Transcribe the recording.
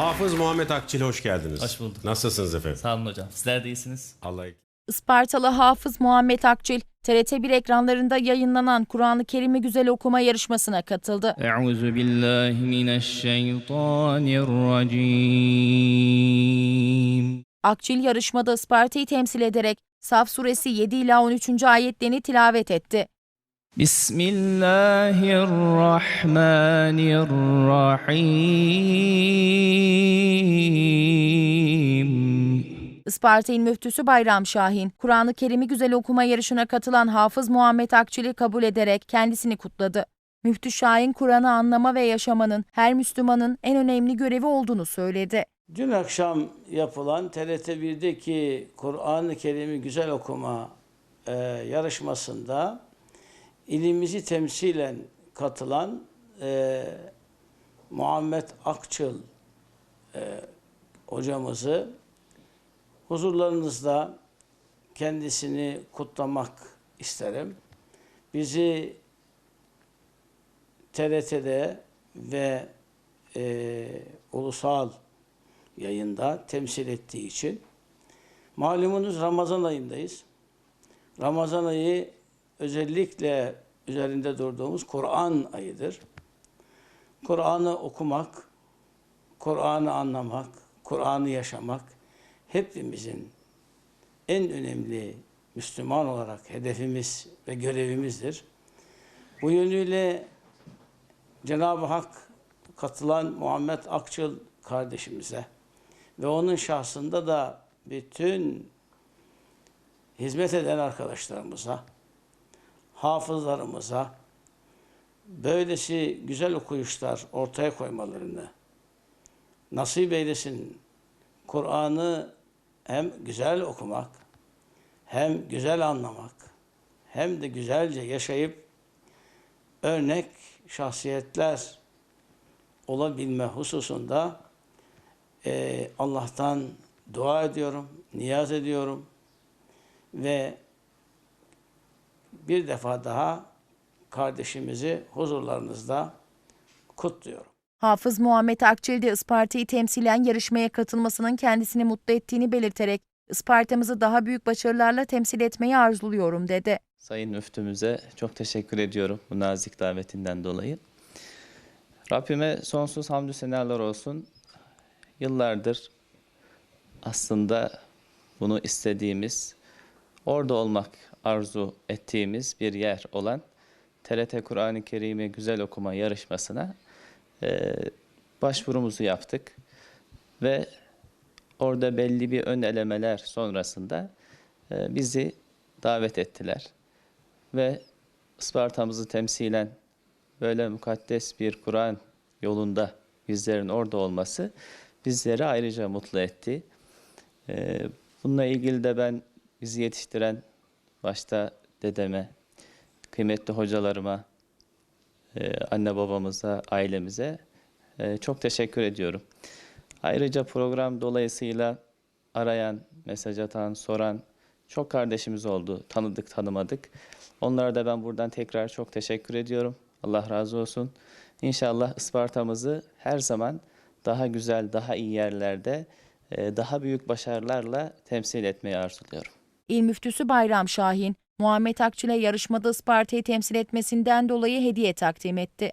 Hafız Muhammed Akçil hoş geldiniz. Hoş bulduk. Nasılsınız efendim? Sağ olun hocam. Sizler de iyisiniz. Allah'a Ispartalı Hafız Muhammed Akçil, TRT1 ekranlarında yayınlanan Kur'an-ı Kerim'i güzel okuma yarışmasına katıldı. Euzu billahi mineşşeytanirracim. Akçil yarışmada Isparta'yı temsil ederek Saf suresi 7 ila 13. ayetlerini tilavet etti. بسم الله الرحمن الرحيم Isparta İl Müftüsü Bayram Şahin, Kur'an-ı Kerim'i güzel okuma yarışına katılan Hafız Muhammed Akçil'i kabul ederek kendisini kutladı. Müftü Şahin, Kur'an'ı anlama ve yaşamanın her Müslümanın en önemli görevi olduğunu söyledi. Dün akşam yapılan TRT 1'deki Kur'an-ı Kerim'i güzel okuma e, yarışmasında ilimizi temsilen katılan e, Muhammed Akçıl e, hocamızı huzurlarınızda kendisini kutlamak isterim. Bizi TRT'de ve e, ulusal yayında temsil ettiği için. Malumunuz Ramazan ayındayız. Ramazan ayı özellikle üzerinde durduğumuz Kur'an ayıdır. Kur'an'ı okumak, Kur'an'ı anlamak, Kur'an'ı yaşamak hepimizin en önemli Müslüman olarak hedefimiz ve görevimizdir. Bu yönüyle Cenab-ı Hak katılan Muhammed Akçıl kardeşimize ve onun şahsında da bütün hizmet eden arkadaşlarımıza, hafızlarımıza böylesi güzel okuyuşlar ortaya koymalarını nasip eylesin. Kur'an'ı hem güzel okumak, hem güzel anlamak, hem de güzelce yaşayıp örnek şahsiyetler olabilme hususunda e, Allah'tan dua ediyorum, niyaz ediyorum ve bir defa daha kardeşimizi huzurlarınızda kutluyorum. Hafız Muhammed Akçil de Isparta'yı temsilen yarışmaya katılmasının kendisini mutlu ettiğini belirterek Isparta'mızı daha büyük başarılarla temsil etmeyi arzuluyorum dedi. Sayın müftümüze çok teşekkür ediyorum bu nazik davetinden dolayı. Rabbime sonsuz hamdü senalar olsun. Yıllardır aslında bunu istediğimiz, orada olmak arzu ettiğimiz bir yer olan TRT Kur'an-ı Kerim'i güzel okuma yarışmasına e, başvurumuzu yaptık. Ve orada belli bir ön elemeler sonrasında e, bizi davet ettiler. Ve Isparta'mızı temsilen böyle mukaddes bir Kur'an yolunda bizlerin orada olması bizleri ayrıca mutlu etti. Ee, bununla ilgili de ben bizi yetiştiren başta dedeme, kıymetli hocalarıma, e, anne babamıza, ailemize e, çok teşekkür ediyorum. Ayrıca program dolayısıyla arayan, mesaj atan, soran çok kardeşimiz oldu. Tanıdık, tanımadık. Onlara da ben buradan tekrar çok teşekkür ediyorum. Allah razı olsun. İnşallah Isparta'mızı her zaman daha güzel, daha iyi yerlerde, e, daha büyük başarılarla temsil etmeyi arzuluyorum. İl Müftüsü Bayram Şahin, Muhammed Akçil'e yarışmada Isparta'yı temsil etmesinden dolayı hediye takdim etti.